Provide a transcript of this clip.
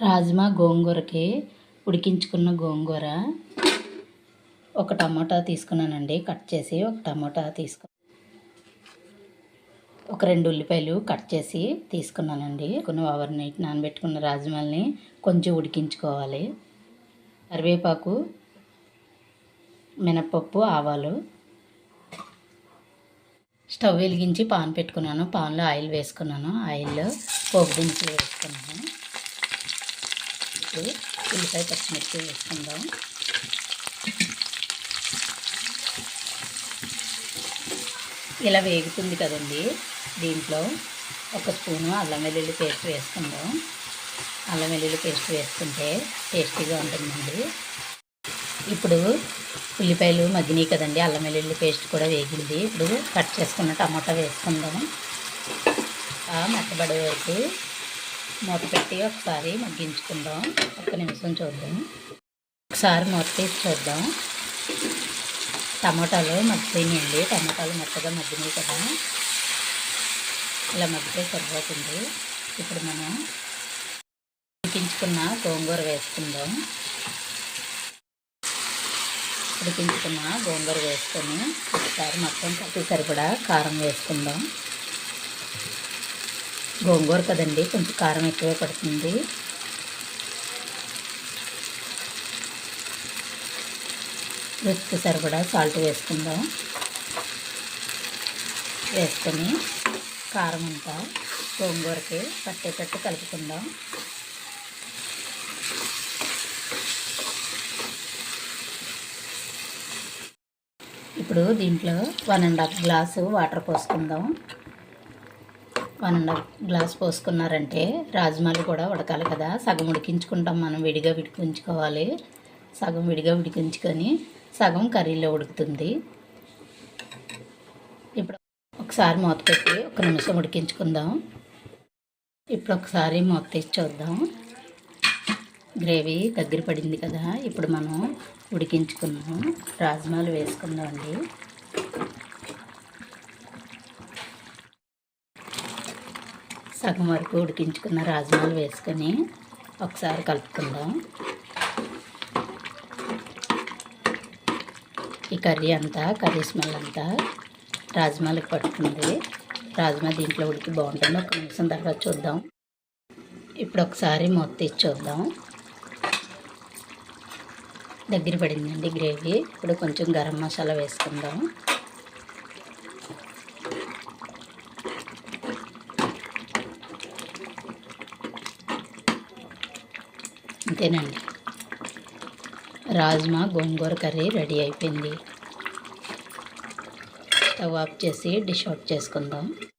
రాజ్మా గోంగూరకి ఉడికించుకున్న గోంగూర ఒక టమాటా తీసుకున్నానండి. కట్ చేసి ఒక టమాటా తీసుకు ఒక రెండు ఉల్లిపాయలు కట్ చేసి తీసుకున్నానండి. కొన్ని ఓవర్ నైట్ నానబెట్టుకున్న రాజ్మాల్ని కొంచెం ఉడికించుకోవాలి. కరివేపాకు మినప్పప్పు ఆవాలు. స్టవ్ వెలిగించి పాన్ పెట్టుకున్నాను. పాన్లో ఆయిల్ వేసుకున్నాను. ఆయిల్లో పోపు దినుసులు వేసుకున్నాను. ఇప్పుడు ఉల్లిపాయ పచ్చిమిర్చి వేసుకుందాం. ఇలా వేగుతుంది కదండి దీంట్లో. ఒక స్పూను అల్లం వెల్లుల్లి పేస్ట్ వేసుకుందాం. అల్లం వెల్లుల్లి పేస్ట్ వేసుకుంటే టేస్టీగా ఉంటుందండి. ఇప్పుడు ఉల్లిపాయలు మగ్గినాయి కదండి అల్లం వెల్లుల్లి పేస్ట్ కూడా వేగింది. ఇప్పుడు కట్ చేసుకున్న టమాటా వేసుకుందాం. మెత్తబడే వరకు మూత పెట్టి ఒకసారి మగ్గించుకుందాం. ఒక్క నిమిషం చూద్దాం. ఒకసారి మూత తీసి చూద్దాం. టమాటాలు మగ్గిపోయినాయండి. టమాటాలు మెత్తగా మగ్గినాయి కదా. ఇలా మగ్గితే సరిపోతుంది. ఇప్పుడు మనం ఉడికించుకున్న గోంగూర వేసుకుందాం. ఉడికించుకున్న గోంగూర వేసుకొని ఒకసారి మొత్తం కట్టి సరిపడా కారం వేసుకుందాం. గోంగూర కదండి కొంచెం కారం ఎక్కువే పడుతుంది. రుచికి సరిపడా సాల్ట్ వేసుకుందాం. వేసుకొని కారం అంతా గోంగూరకి పట్టేటట్టు కలుపుకుందాం. ఇప్పుడు దీంట్లో one and half glass water పోసుకుందాం. వన్ అండ్ హాఫ్ గ్లాస్ పోసుకున్నారంటే రాజ్మాలు కూడా ఉడకాలి కదా. సగం ఉడికించుకుంటాం మనం విడిగా ఉడికించుకోవాలి సగం విడిగా ఉడికించుకొని సగం కర్రీలో ఉడుకుతుంది. ఇప్పుడు ఒకసారి మూత పెట్టి ఒక నిమిషం ఉడికించుకుందాం. ఇప్పుడు ఒకసారి మూత తీసి చూద్దాం. గ్రేవీ దగ్గర పడింది కదా. ఇప్పుడు మనం ఉడికించుకున్నాం. రాజ్మాలు వేసుకుందాం అండి. సగం వరకు ఉడికించుకున్న రాజమాలు వేసుకొని ఒకసారి కలుపుకుందాం. ఈ కర్రీ అంతా కర్రీ స్మెల్ అంతా రాజమాలకు పట్టుకుంది. రాజమా దీంట్లో ఉడికి బాగుంటుంది. ఒక నిమిషం తర్వాత చూద్దాం. ఇప్పుడు ఒకసారి మూత తీసి చూద్దాం. దగ్గర పడిందండి గ్రేవీ. ఇప్పుడు కొంచెం గరం మసాలా వేసుకుందాం. అంతేనండి. రాజ్మా గోంగూర కర్రీ రెడీ అయిపోయింది. స్టవ్ ఆఫ్ చేసి డిష్ అవుట్ చేసుకుందాం.